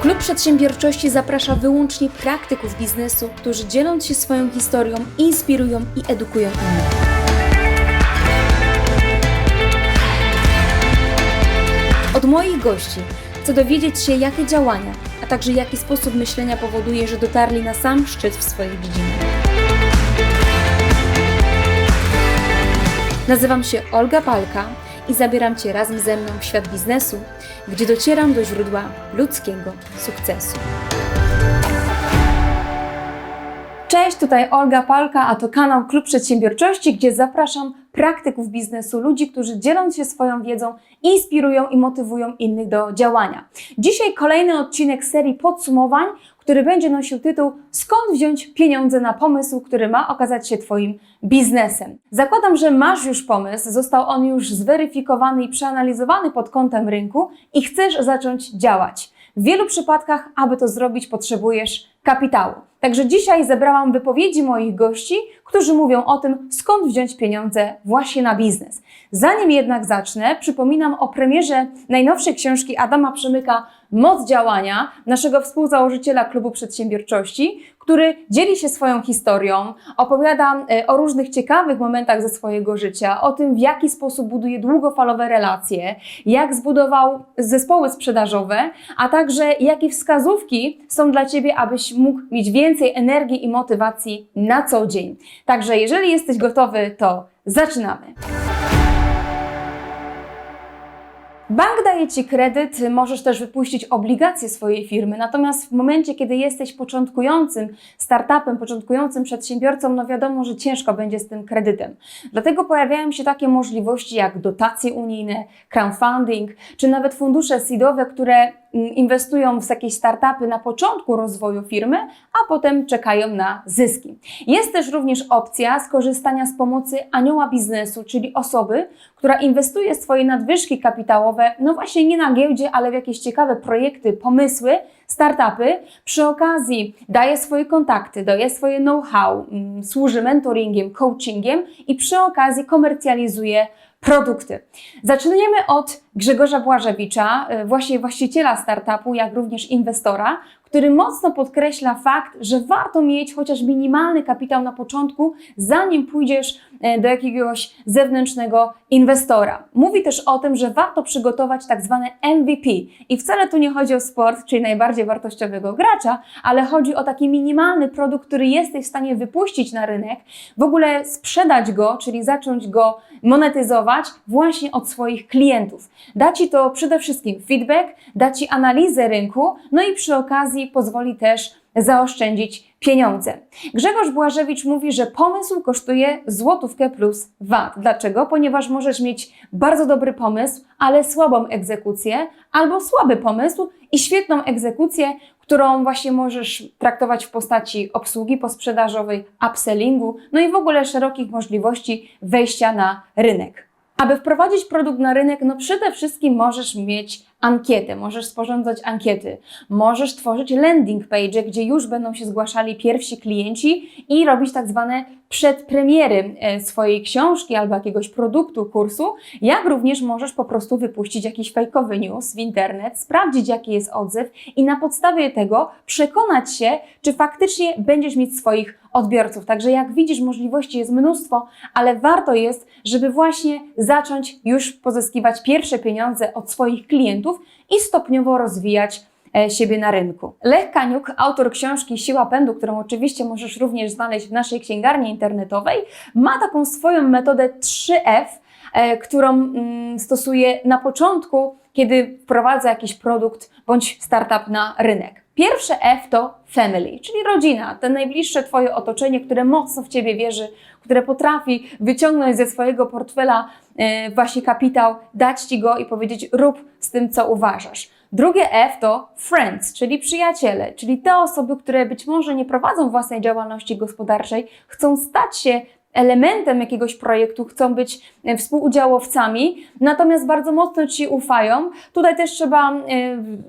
Klub Przedsiębiorczości zaprasza wyłącznie praktyków biznesu, którzy dzieląc się swoją historią, inspirują i edukują innych. Od moich gości chcę dowiedzieć się, jakie działania, a także jaki sposób myślenia powoduje, że dotarli na sam szczyt w swojej dziedzinie. Nazywam się Olga Palka i zabieram Cię razem ze mną w świat biznesu, gdzie docieram do źródła ludzkiego sukcesu. Cześć, tutaj Olga Palka, a to kanał Klub Przedsiębiorczości, gdzie zapraszam praktyków biznesu, ludzi, którzy dzieląc się swoją wiedzą, inspirują i motywują innych do działania. Dzisiaj kolejny odcinek serii podsumowań, który będzie nosił tytuł Skąd wziąć pieniądze na pomysł, który ma okazać się Twoim biznesem. Zakładam, że masz już pomysł, został on już zweryfikowany i przeanalizowany pod kątem rynku i chcesz zacząć działać. W wielu przypadkach, aby to zrobić, potrzebujesz kapitału. Także dzisiaj zebrałam wypowiedzi moich gości, którzy mówią o tym, skąd wziąć pieniądze właśnie na biznes. Zanim jednak zacznę, przypominam o premierze najnowszej książki Adama Przemyka Moc działania, naszego współzałożyciela Klubu Przedsiębiorczości, który dzieli się swoją historią, opowiada e, o różnych ciekawych momentach ze swojego życia, o tym, w jaki sposób buduje długofalowe relacje, jak zbudował zespoły sprzedażowe, a także jakie wskazówki są dla Ciebie, abyś mógł mieć więcej energii i motywacji na co dzień. Także jeżeli jesteś gotowy, to zaczynamy. Bank daje Ci kredyt, możesz też wypuścić obligacje swojej firmy, natomiast w momencie, kiedy jesteś początkującym startupem, początkującym przedsiębiorcą, no wiadomo, że ciężko będzie z tym kredytem. Dlatego pojawiają się takie możliwości jak dotacje unijne, crowdfunding, czy nawet fundusze seedowe, które inwestują w jakieś startupy na początku rozwoju firmy, a potem czekają na zyski. Jest też również opcja skorzystania z pomocy anioła biznesu, czyli osoby, która inwestuje swoje nadwyżki kapitałowe, no właśnie nie na giełdzie, ale w jakieś ciekawe projekty, pomysły, startupy. Przy okazji daje swoje kontakty, daje swoje know-how, służy mentoringiem, coachingiem i przy okazji komercjalizuje produkty. Zaczniemy od Grzegorza Błażewicza, y, właśnie właściciela startupu, jak również inwestora, który mocno podkreśla fakt, że warto mieć chociaż minimalny kapitał na początku, zanim pójdziesz e, do jakiegoś zewnętrznego inwestora. Mówi też o tym, że warto przygotować tak zwane MVP. I wcale tu nie chodzi o sport, czyli najbardziej wartościowego gracza, ale chodzi o taki minimalny produkt, który jesteś w stanie wypuścić na rynek, w ogóle sprzedać go, czyli zacząć go monetyzować właśnie od swoich klientów. Da Ci to przede wszystkim feedback, da Ci analizę rynku, no i przy okazji pozwoli też zaoszczędzić pieniądze. Grzegorz Błażewicz mówi, że pomysł kosztuje złotówkę plus VAT. Dlaczego? Ponieważ możesz mieć bardzo dobry pomysł, ale słabą egzekucję, albo słaby pomysł i świetną egzekucję, którą właśnie możesz traktować w postaci obsługi posprzedażowej, upsellingu, no i w ogóle szerokich możliwości wejścia na rynek. Aby wprowadzić produkt na rynek, no przede wszystkim możesz mieć ankietę, możesz sporządzać ankiety, możesz tworzyć landing page, gdzie już będą się zgłaszali pierwsi klienci i robić tak zwane przedpremiery e, swojej książki albo jakiegoś produktu, kursu, jak również możesz po prostu wypuścić jakiś fejkowy news w internet, sprawdzić jaki jest odzew i na podstawie tego przekonać się, czy faktycznie będziesz mieć swoich odbiorców. Także jak widzisz, możliwości jest mnóstwo, ale warto jest, żeby właśnie zacząć już pozyskiwać pierwsze pieniądze od swoich klientów i stopniowo rozwijać e, siebie na rynku. Lech Kaniuk, autor książki Siła Pędu, którą oczywiście możesz również znaleźć w naszej księgarni internetowej, ma taką swoją metodę 3F, e, którą mm, stosuje na początku, kiedy wprowadza jakiś produkt bądź startup na rynek. Pierwsze F to family, czyli rodzina, te najbliższe Twoje otoczenie, które mocno w Ciebie wierzy, które potrafi wyciągnąć ze swojego portfela e, właśnie kapitał, dać Ci go i powiedzieć rób z tym, co uważasz. Drugie F to friends, czyli przyjaciele, czyli te osoby, które być może nie prowadzą własnej działalności gospodarczej, chcą stać się elementem jakiegoś projektu, chcą być e, współudziałowcami, natomiast bardzo mocno Ci ufają. Tutaj też trzeba e,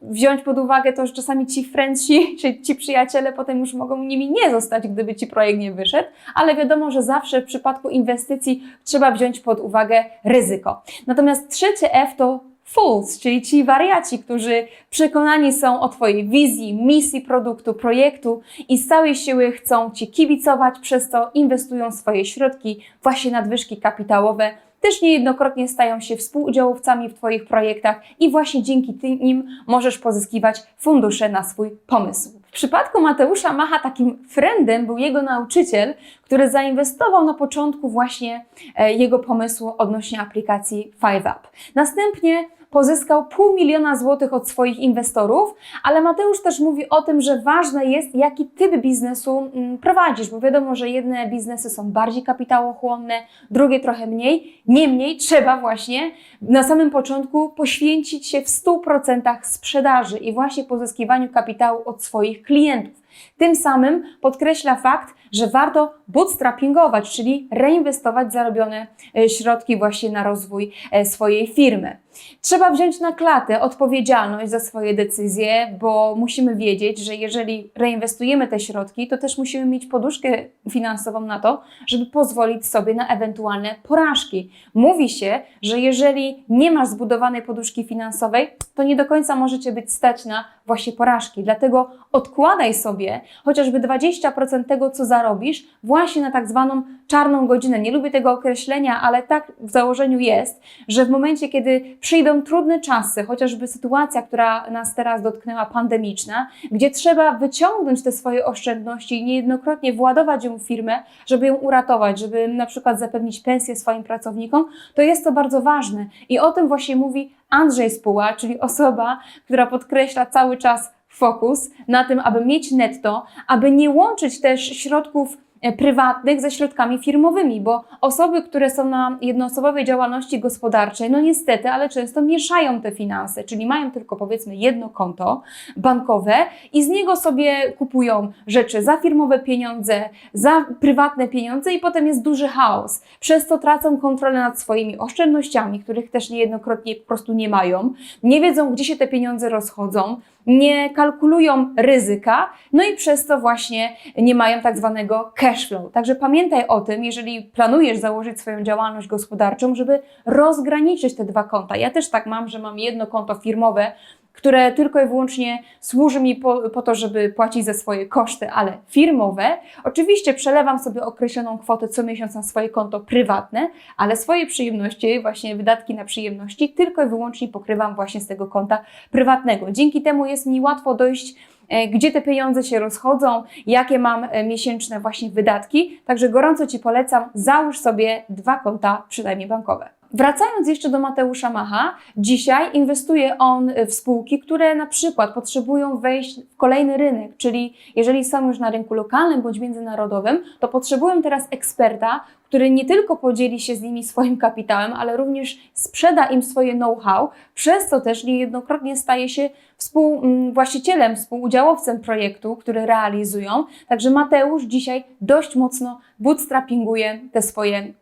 wziąć pod uwagę to, że czasami ci friendsi, czy ci przyjaciele potem już mogą nimi nie zostać, gdyby Ci projekt nie wyszedł, ale wiadomo, że zawsze w przypadku inwestycji trzeba wziąć pod uwagę ryzyko. Natomiast trzecie F to fools, czyli ci wariaci, którzy przekonani są o Twojej wizji, misji produktu, projektu i z całej siły chcą Ci kibicować, przez to inwestują swoje środki, właśnie nadwyżki kapitałowe, też niejednokrotnie stają się współudziałowcami w Twoich projektach i właśnie dzięki tym nim możesz pozyskiwać fundusze na swój pomysł. W przypadku Mateusza Macha takim friendem był jego nauczyciel, który zainwestował na początku właśnie e, jego pomysłu odnośnie aplikacji 5up. Następnie pozyskał pół miliona złotych od swoich inwestorów, ale Mateusz też mówi o tym, że ważne jest, jaki typ biznesu mm, prowadzisz, bo wiadomo, że jedne biznesy są bardziej kapitałochłonne, drugie trochę mniej. Niemniej trzeba właśnie na samym początku poświęcić się w 100% sprzedaży i właśnie pozyskiwaniu kapitału od swoich klientów. Tym samym podkreśla fakt, że warto bootstrappingować, czyli reinwestować zarobione e, środki właśnie na rozwój e, swojej firmy. Trzeba wziąć na klatę odpowiedzialność za swoje decyzje, bo musimy wiedzieć, że jeżeli reinwestujemy te środki, to też musimy mieć poduszkę finansową na to, żeby pozwolić sobie na ewentualne porażki. Mówi się, że jeżeli nie masz zbudowanej poduszki finansowej, to nie do końca możecie być stać na właśnie porażki. Dlatego odkładaj sobie chociażby 20% tego, co zarobisz, właśnie na tak zwaną czarną godzinę. Nie lubię tego określenia, ale tak w założeniu jest, że w momencie, kiedy przyjdą trudne czasy, chociażby sytuacja, która nas teraz dotknęła, pandemiczna, gdzie trzeba wyciągnąć te swoje oszczędności i niejednokrotnie władować ją w firmę, żeby ją uratować, żeby na przykład zapewnić pensję swoim pracownikom, to jest to bardzo ważne. I o tym właśnie mówi Andrzej Spuła, czyli osoba, która podkreśla cały czas fokus na tym, aby mieć netto, aby nie łączyć też środków prywatnych ze środkami firmowymi, bo osoby, które są na jednoosobowej działalności gospodarczej, no niestety, ale często mieszają te finanse, czyli mają tylko powiedzmy jedno konto bankowe i z niego sobie kupują rzeczy za firmowe pieniądze, za prywatne pieniądze i potem jest duży chaos. Przez to tracą kontrolę nad swoimi oszczędnościami, których też niejednokrotnie po prostu nie mają, nie wiedzą, gdzie się te pieniądze rozchodzą, nie kalkulują ryzyka, no i przez to właśnie nie mają tak zwanego cash flow. Także pamiętaj o tym, jeżeli planujesz założyć swoją działalność gospodarczą, żeby rozgraniczyć te dwa konta. Ja też tak mam, że mam jedno konto firmowe, które tylko i wyłącznie służy mi po, po, to, żeby płacić za swoje koszty, ale firmowe. Oczywiście przelewam sobie określoną kwotę co miesiąc na swoje konto prywatne, ale swoje przyjemności, właśnie wydatki na przyjemności, tylko i wyłącznie pokrywam właśnie z tego konta prywatnego. Dzięki temu jest mi łatwo dojść e, gdzie te pieniądze się rozchodzą, jakie mam e, miesięczne właśnie wydatki. Także gorąco Ci polecam, załóż sobie dwa konta przynajmniej bankowe. Wracając jeszcze do Mateusza Macha, dzisiaj inwestuje on w spółki, które na przykład potrzebują wejść w kolejny rynek, czyli jeżeli są już na rynku lokalnym bądź międzynarodowym, to potrzebują teraz eksperta, który nie tylko podzieli się z nimi swoim kapitałem, ale również sprzeda im swoje know-how, przez co też niejednokrotnie staje się współwłaścicielem, współudziałowcem projektu, który realizują. Także Mateusz dzisiaj dość mocno bootstrappinguje te swoje y,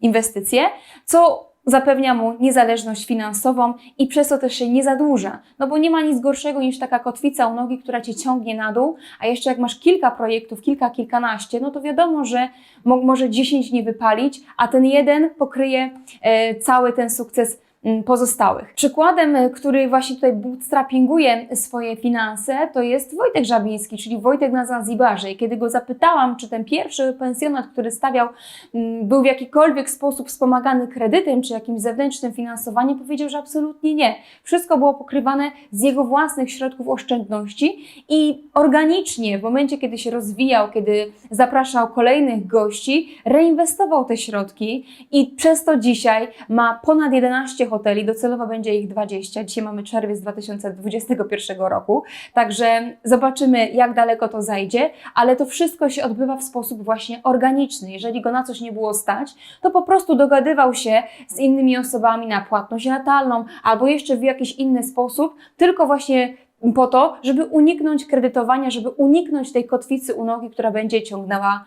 inwestycje, co zapewnia mu niezależność finansową i przez to też się nie zadłuża. No bo nie ma nic gorszego niż taka kotwica u nogi, która cię ciągnie na dół, a jeszcze jak masz kilka projektów, kilka, kilkanaście, no to wiadomo, że mo może 10 nie wypalić, a ten jeden pokryje e, cały ten sukces pozostałych. Przykładem, e, który właśnie tutaj bootstrappinguje swoje finanse, to jest Wojtek Żabiński, czyli Wojtek na Zanzibarze. I kiedy go zapytałam, czy ten pierwszy pensjonat, który stawiał, mm, był w jakikolwiek sposób wspomagany kredytem, czy jakimś zewnętrznym finansowaniem, powiedział, że absolutnie nie. Wszystko było pokrywane z jego własnych środków oszczędności i organicznie, w momencie, kiedy się rozwijał, kiedy zapraszał kolejnych gości, reinwestował te środki i przez to dzisiaj ma ponad 11 hoteli, docelowo będzie ich 20. Dzisiaj mamy czerwiec 2021 roku, także zobaczymy, jak daleko to zajdzie, ale to wszystko się odbywa w sposób właśnie organiczny. Jeżeli go na coś nie było stać, to po prostu dogadywał się z innymi osobami na płatność ratalną albo jeszcze w jakiś inny sposób, tylko właśnie po to, żeby uniknąć kredytowania, żeby uniknąć tej kotwicy u nogi, która będzie ciągnęła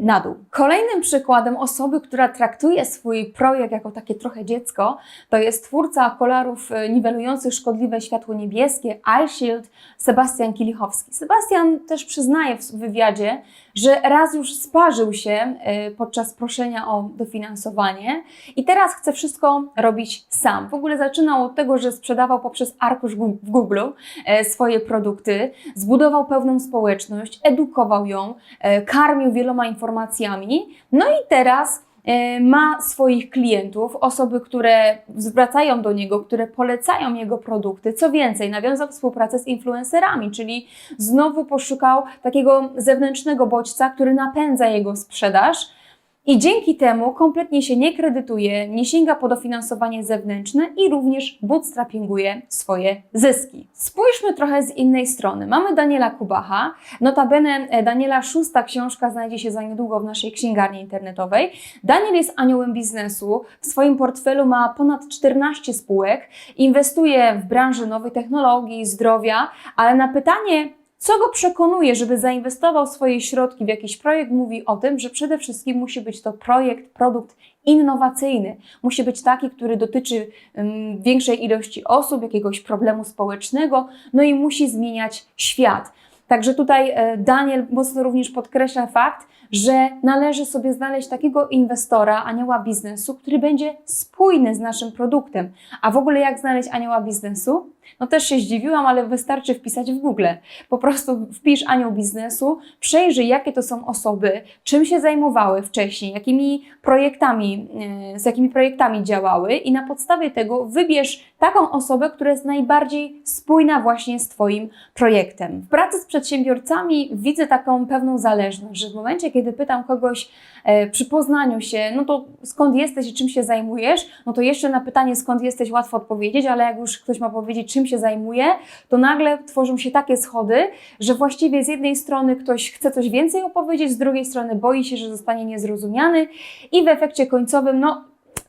na dół. Kolejnym przykładem osoby, która traktuje swój projekt jako takie trochę dziecko, to jest twórca okularów e, niwelujących szkodliwe światło niebieskie, Eye Shield, Sebastian Kilichowski. Sebastian też przyznaje w wywiadzie, że raz już sparzył się e, podczas proszenia o dofinansowanie i teraz chce wszystko robić sam. W ogóle zaczynał od tego, że sprzedawał poprzez arkusz w Google e, swoje produkty, zbudował pełną społeczność, edukował ją, e, karmił wieloma informacjami. No i teraz ma swoich klientów, osoby, które zwracają do niego, które polecają jego produkty. Co więcej, nawiązał współpracę z influencerami, czyli znowu poszukał takiego zewnętrznego bodźca, który napędza jego sprzedaż. I dzięki temu kompletnie się nie kredytuje, nie sięga po dofinansowanie zewnętrzne i również bootstrappinguje swoje zyski. Spójrzmy trochę z innej strony. Mamy Daniela Kubacha. Notabene e, Daniela szósta książka znajdzie się za niedługo w naszej księgarni internetowej. Daniel jest aniołem biznesu. W swoim portfelu ma ponad 14 spółek. Inwestuje w branży nowej technologii, zdrowia, ale na pytanie, co go przekonuje, żeby zainwestował swoje środki w jakiś projekt, mówi o tym, że przede wszystkim musi być to projekt, produkt innowacyjny. Musi być taki, który dotyczy um, większej ilości osób, jakiegoś problemu społecznego, no i musi zmieniać świat. Także tutaj e, Daniel mocno również podkreśla fakt, że należy sobie znaleźć takiego inwestora, anioła biznesu, który będzie spójny z naszym produktem. A w ogóle jak znaleźć anioła biznesu? No też się zdziwiłam, ale wystarczy wpisać w Google. Po prostu wpisz anioł biznesu, przejrzyj jakie to są osoby, czym się zajmowały wcześniej, jakimi projektami, e, z jakimi projektami działały i na podstawie tego wybierz taką osobę, która jest najbardziej spójna właśnie z Twoim projektem. W pracy z przedsiębiorcami widzę taką pewną zależność, że w momencie, kiedy pytam kogoś e, przy poznaniu się, no to skąd jesteś i czym się zajmujesz, no to jeszcze na pytanie skąd jesteś łatwo odpowiedzieć, ale jak już ktoś ma powiedzieć czym się zajmuje, to nagle tworzą się takie schody, że właściwie z jednej strony ktoś chce coś więcej opowiedzieć, z drugiej strony boi się, że zostanie niezrozumiany i w efekcie końcowym, no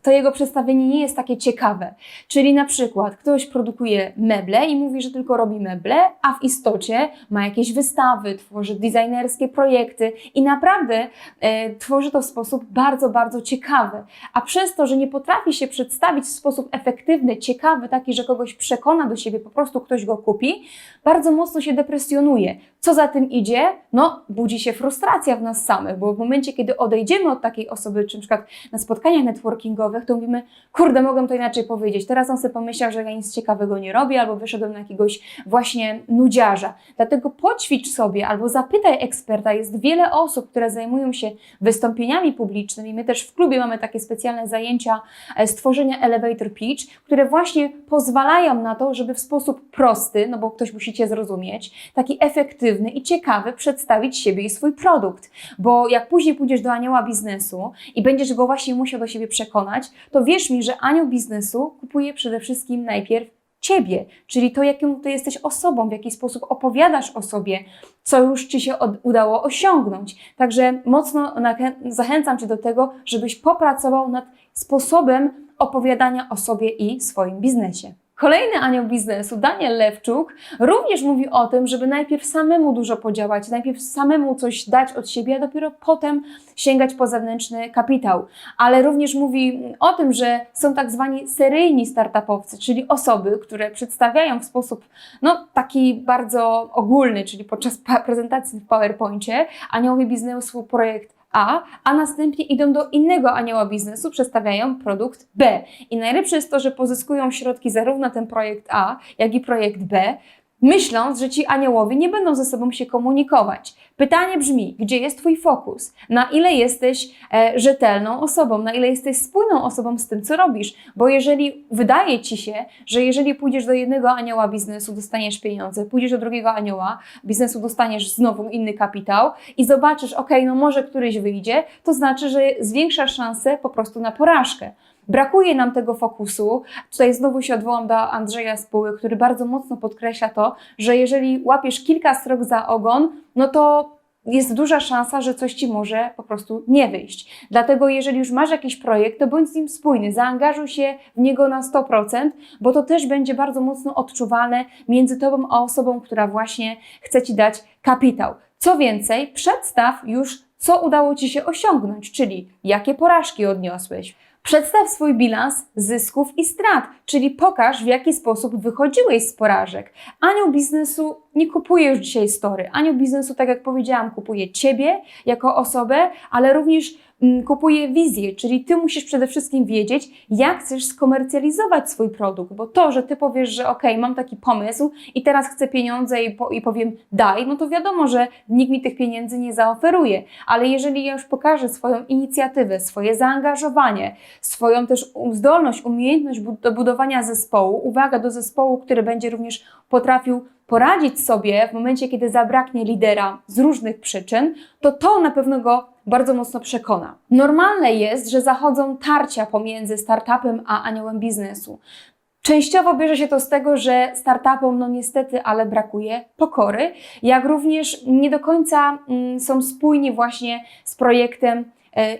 to jego przedstawienie nie jest takie ciekawe. Czyli na przykład ktoś produkuje meble i mówi, że tylko robi meble, a w istocie ma jakieś wystawy, tworzy designerskie projekty i naprawdę e, tworzy to w sposób bardzo, bardzo ciekawy. A przez to, że nie potrafi się przedstawić w sposób efektywny, ciekawy, taki, że kogoś przekona do siebie, po prostu ktoś go kupi, bardzo mocno się depresjonuje. Co za tym idzie? No, budzi się frustracja w nas samych, bo w momencie, kiedy odejdziemy od takiej osoby, czy na przykład na spotkaniach networkingowych, to mówimy, kurde, mogę to inaczej powiedzieć. Teraz on sobie pomyślał, że ja nic ciekawego nie robię, albo wyszedłem na jakiegoś właśnie nudziarza. Dlatego poćwicz sobie, albo zapytaj eksperta. Jest wiele osób, które zajmują się wystąpieniami publicznymi. My też w klubie mamy takie specjalne zajęcia e, stworzenia elevator pitch, które właśnie pozwalają na to, żeby w sposób prosty, no bo ktoś musi Cię zrozumieć, taki efektywny i ciekawy przedstawić siebie i swój produkt. Bo jak później pójdziesz do anioła biznesu i będziesz go właśnie musiał do siebie przekonać, to wierz mi, że anioł biznesu kupuje przede wszystkim najpierw Ciebie, czyli to, jaką Ty jesteś osobą, w jaki sposób opowiadasz o sobie, co już Ci się od, udało osiągnąć. Także mocno zachęcam Cię do tego, żebyś popracował nad sposobem opowiadania o sobie i swoim biznesie. Kolejny anioł biznesu, Daniel Lewczuk, również mówi o tym, żeby najpierw samemu dużo podziałać, najpierw samemu coś dać od siebie, a dopiero potem sięgać po zewnętrzny kapitał. Ale również mówi o tym, że są tak zwani seryjni startupowcy, czyli osoby, które przedstawiają w sposób no, taki bardzo ogólny, czyli podczas prezentacji w PowerPoincie, aniołowie biznesu projekt a, a następnie idą do innego anioła biznesu, przedstawiają produkt B. I najlepsze jest to, że pozyskują środki zarówno na ten projekt A, jak i projekt B, myśląc, że ci aniołowie nie będą ze sobą się komunikować. Pytanie brzmi, gdzie jest Twój fokus? Na ile jesteś e, rzetelną osobą? Na ile jesteś spójną osobą z tym, co robisz? Bo jeżeli wydaje Ci się, że jeżeli pójdziesz do jednego anioła biznesu, dostaniesz pieniądze, pójdziesz do drugiego anioła biznesu, dostaniesz znowu inny kapitał i zobaczysz, ok, no może któryś wyjdzie, to znaczy, że zwiększasz szansę po prostu na porażkę. Brakuje nam tego fokusu. Tutaj znowu się odwołam do Andrzeja Spóły, który bardzo mocno podkreśla to, że jeżeli łapiesz kilka strok za ogon, no to jest duża szansa, że coś ci może po prostu nie wyjść. Dlatego, jeżeli już masz jakiś projekt, to bądź z nim spójny, zaangażuj się w niego na 100%, bo to też będzie bardzo mocno odczuwalne między tobą a osobą, która właśnie chce ci dać kapitał. Co więcej, przedstaw już, co udało ci się osiągnąć, czyli jakie porażki odniosłeś Przedstaw swój bilans zysków i strat, czyli pokaż, w jaki sposób wychodziłeś z porażek. Anioł biznesu nie kupuje już dzisiaj story. Anioł biznesu, tak jak powiedziałam, kupuje Ciebie jako osobę, ale również kupuje wizję, czyli Ty musisz przede wszystkim wiedzieć, jak chcesz skomercjalizować swój produkt, bo to, że Ty powiesz, że ok, mam taki pomysł i teraz chcę pieniądze i, po, i powiem daj, no to wiadomo, że nikt mi tych pieniędzy nie zaoferuje, ale jeżeli ja już pokażę swoją inicjatywę, swoje zaangażowanie, swoją też zdolność, umiejętność do budowania zespołu, uwaga do zespołu, który będzie również potrafił poradzić sobie w momencie, kiedy zabraknie lidera z różnych przyczyn, to to na pewno go bardzo mocno przekona. Normalne jest, że zachodzą tarcia pomiędzy startupem a aniołem biznesu. Częściowo bierze się to z tego, że startupom, no niestety, ale brakuje pokory, jak również nie do końca mm, są spójni właśnie z projektem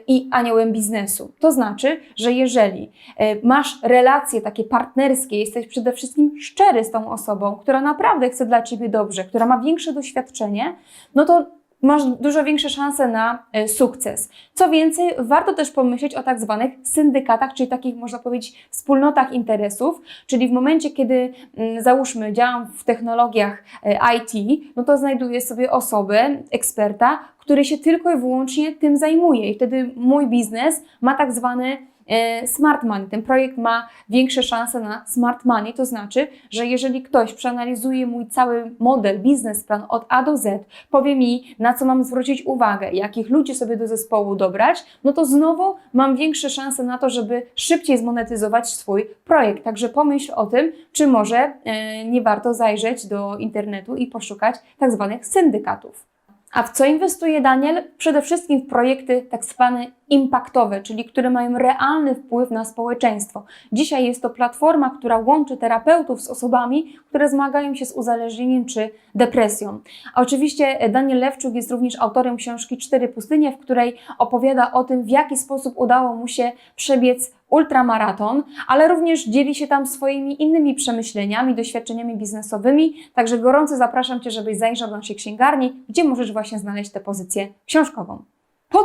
i aniołem biznesu. To znaczy, że jeżeli e, masz relacje takie partnerskie, jesteś przede wszystkim szczery z tą osobą, która naprawdę chce dla ciebie dobrze, która ma większe doświadczenie, no to masz dużo większe szanse na e, sukces. Co więcej, warto też pomyśleć o tak zwanych syndykatach, czyli takich, można powiedzieć, wspólnotach interesów, czyli w momencie, kiedy mm, załóżmy, działam w technologiach e, IT, no to znajduję sobie osobę, eksperta, który się tylko i wyłącznie tym zajmuje i wtedy mój biznes ma tak zwany smart money. Ten projekt ma większe szanse na smart money, to znaczy, że jeżeli ktoś przeanalizuje mój cały model, biznesplan od A do Z, powie mi, na co mam zwrócić uwagę, jakich ludzi sobie do zespołu dobrać, no to znowu mam większe szanse na to, żeby szybciej zmonetyzować swój projekt. Także pomyśl o tym, czy może e, nie warto zajrzeć do internetu i poszukać tak zwanych syndykatów. A w co inwestuje Daniel? Przede wszystkim w projekty tak zwane impaktowe, czyli które mają realny wpływ na społeczeństwo. Dzisiaj jest to platforma, która łączy terapeutów z osobami, które zmagają się z uzależnieniem czy depresją. A oczywiście Daniel Lewczuk jest również autorem książki Cztery pustynie, w której opowiada o tym, w jaki sposób udało mu się przebiec ultramaraton, ale również dzieli się tam swoimi innymi przemyśleniami, doświadczeniami biznesowymi. Także gorąco zapraszam Cię, żebyś zajrzał do naszej księgarni, gdzie możesz właśnie znaleźć tę pozycję książkową.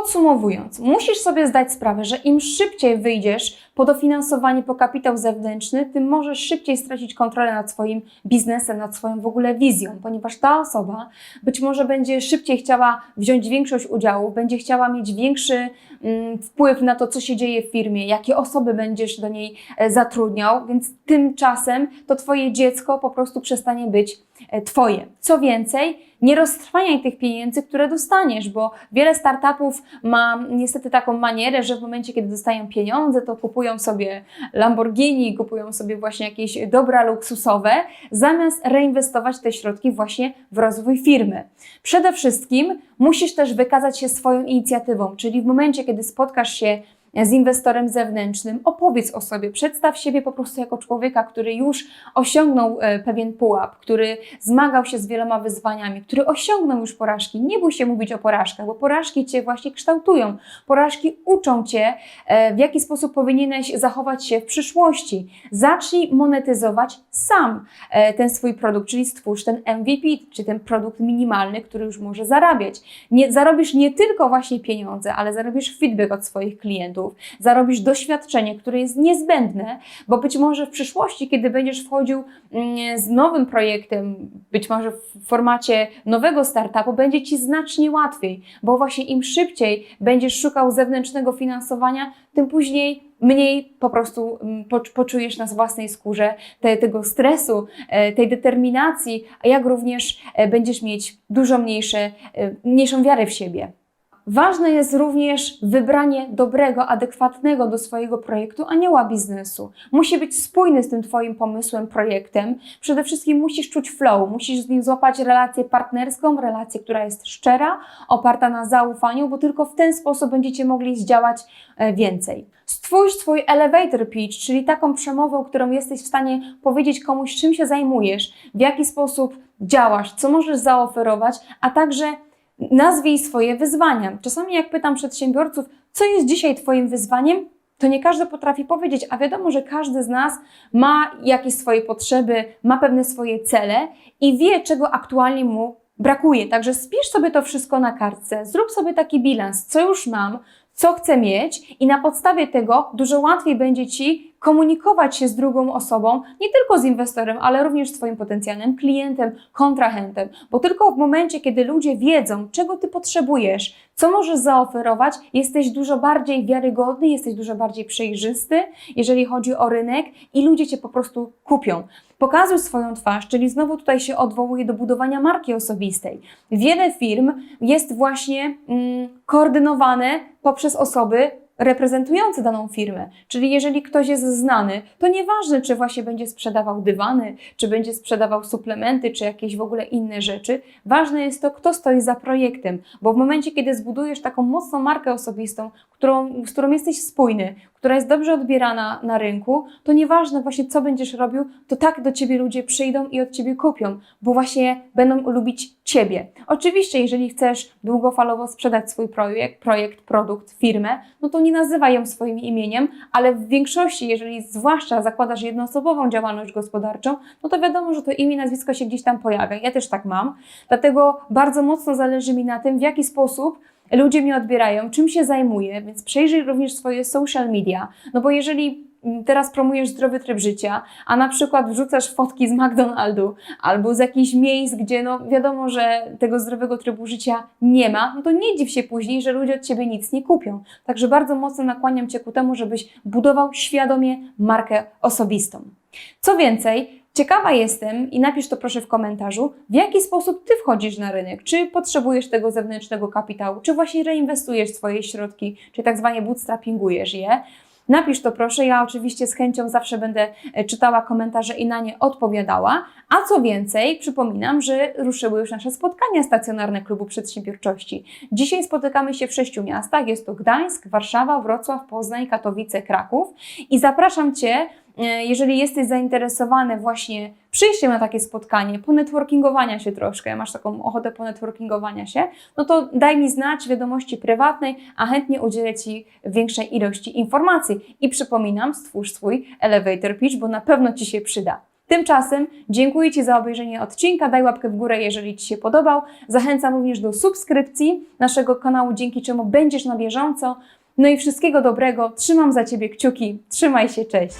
Podsumowując, musisz sobie zdać sprawę, że im szybciej wyjdziesz po dofinansowanie, po kapitał zewnętrzny, tym możesz szybciej stracić kontrolę nad swoim biznesem, nad swoją w ogóle wizją, ponieważ ta osoba być może będzie szybciej chciała wziąć większość udziałów, będzie chciała mieć większy mm, wpływ na to, co się dzieje w firmie, jakie osoby będziesz do niej e, zatrudniał, więc tymczasem to Twoje dziecko po prostu przestanie być Twoje. Co więcej, nie roztrwaniaj tych pieniędzy, które dostaniesz, bo wiele startupów ma niestety taką manierę, że w momencie, kiedy dostają pieniądze, to kupują sobie Lamborghini, kupują sobie właśnie jakieś dobra luksusowe, zamiast reinwestować te środki właśnie w rozwój firmy. Przede wszystkim musisz też wykazać się swoją inicjatywą, czyli w momencie, kiedy spotkasz się z inwestorem zewnętrznym, opowiedz o sobie, przedstaw siebie po prostu jako człowieka, który już osiągnął e, pewien pułap, który zmagał się z wieloma wyzwaniami, który osiągnął już porażki. Nie bój się mówić o porażkach, bo porażki Cię właśnie kształtują. Porażki uczą Cię, e, w jaki sposób powinieneś zachować się w przyszłości. Zacznij monetyzować sam e, ten swój produkt, czyli stwórz ten MVP, czy ten produkt minimalny, który już może zarabiać. Nie, zarobisz nie tylko właśnie pieniądze, ale zarobisz feedback od swoich klientów, zarobisz doświadczenie, które jest niezbędne, bo być może w przyszłości, kiedy będziesz wchodził mm, z nowym projektem, być może w formacie nowego startupu, będzie Ci znacznie łatwiej, bo właśnie im szybciej będziesz szukał zewnętrznego finansowania, tym później mniej po prostu mm, pocz- poczujesz na własnej skórze te, tego stresu, e, tej determinacji, a jak również e, będziesz mieć dużo mniejsze, e, mniejszą wiarę w siebie. Ważne jest również wybranie dobrego, adekwatnego do swojego projektu anioła biznesu. Musi być spójny z tym Twoim pomysłem, projektem. Przede wszystkim musisz czuć flow, musisz z nim złapać relację partnerską, relację, która jest szczera, oparta na zaufaniu, bo tylko w ten sposób będziecie mogli zdziałać e, więcej. Stwórz swój elevator pitch, czyli taką przemowę, którą jesteś w stanie powiedzieć komuś, czym się zajmujesz, w jaki sposób działasz, co możesz zaoferować, a także nazwij swoje wyzwania. Czasami jak pytam przedsiębiorców, co jest dzisiaj Twoim wyzwaniem, to nie każdy potrafi powiedzieć, a wiadomo, że każdy z nas ma jakieś swoje potrzeby, ma pewne swoje cele i wie, czego aktualnie mu brakuje. Także spisz sobie to wszystko na kartce, zrób sobie taki bilans, co już mam, co chce mieć i na podstawie tego dużo łatwiej będzie Ci komunikować się z drugą osobą, nie tylko z inwestorem, ale również z Twoim potencjalnym klientem, kontrahentem, bo tylko w momencie, kiedy ludzie wiedzą, czego Ty potrzebujesz, co możesz zaoferować, jesteś dużo bardziej wiarygodny, jesteś dużo bardziej przejrzysty, jeżeli chodzi o rynek i ludzie Cię po prostu kupią. Pokazuj swoją twarz, czyli znowu tutaj się odwołuje do budowania marki osobistej. Wiele firm jest właśnie mm, koordynowane poprzez osoby reprezentujące daną firmę. Czyli jeżeli ktoś jest znany, to nieważne, czy właśnie będzie sprzedawał dywany, czy będzie sprzedawał suplementy, czy jakieś w ogóle inne rzeczy. Ważne jest to, kto stoi za projektem, bo w momencie, kiedy zbudujesz taką mocną markę osobistą, którą, z którą jesteś spójny, która jest dobrze odbierana na rynku, to nieważne właśnie co będziesz robił, to tak do Ciebie ludzie przyjdą i od Ciebie kupią, bo właśnie będą lubić Ciebie. Oczywiście, jeżeli chcesz długofalowo sprzedać swój projekt, projekt, produkt, firmę, no to nie nazywaj ją swoim imieniem, ale w większości, jeżeli zwłaszcza zakładasz jednoosobową działalność gospodarczą, no to wiadomo, że to imię, nazwisko się gdzieś tam pojawia. Ja też tak mam, dlatego bardzo mocno zależy mi na tym, w jaki sposób ludzie mnie odbierają, czym się zajmuję, więc przejrzyj również swoje social media, no bo jeżeli mm, teraz promujesz zdrowy tryb życia, a na przykład wrzucasz fotki z McDonaldu albo z jakichś miejsc, gdzie no wiadomo, że tego zdrowego trybu życia nie ma, no to nie dziw się później, że ludzie od Ciebie nic nie kupią. Także bardzo mocno nakłaniam Cię ku temu, żebyś budował świadomie markę osobistą. Co więcej, Ciekawa jestem i napisz to proszę w komentarzu, w jaki sposób Ty wchodzisz na rynek. Czy potrzebujesz tego zewnętrznego kapitału, czy właśnie reinwestujesz swoje środki, czy tak zwanie bootstrappingujesz je. Napisz to proszę, ja oczywiście z chęcią zawsze będę e, czytała komentarze i na nie odpowiadała. A co więcej, przypominam, że ruszyły już nasze spotkania stacjonarne Klubu Przedsiębiorczości. Dzisiaj spotykamy się w sześciu miastach, jest to Gdańsk, Warszawa, Wrocław, Poznań, Katowice, Kraków i zapraszam Cię, jeżeli jesteś zainteresowany właśnie przyjściem na takie spotkanie, ponetworkingowania się troszkę, masz taką ochotę ponetworkingowania się, no to daj mi znać wiadomości prywatnej, a chętnie udzielę Ci większej ilości informacji. I przypominam, stwórz swój elevator pitch, bo na pewno Ci się przyda. Tymczasem dziękuję Ci za obejrzenie odcinka. Daj łapkę w górę, jeżeli Ci się podobał. Zachęcam również do subskrypcji naszego kanału, dzięki czemu będziesz na bieżąco. No i wszystkiego dobrego. Trzymam za Ciebie kciuki. Trzymaj się, cześć.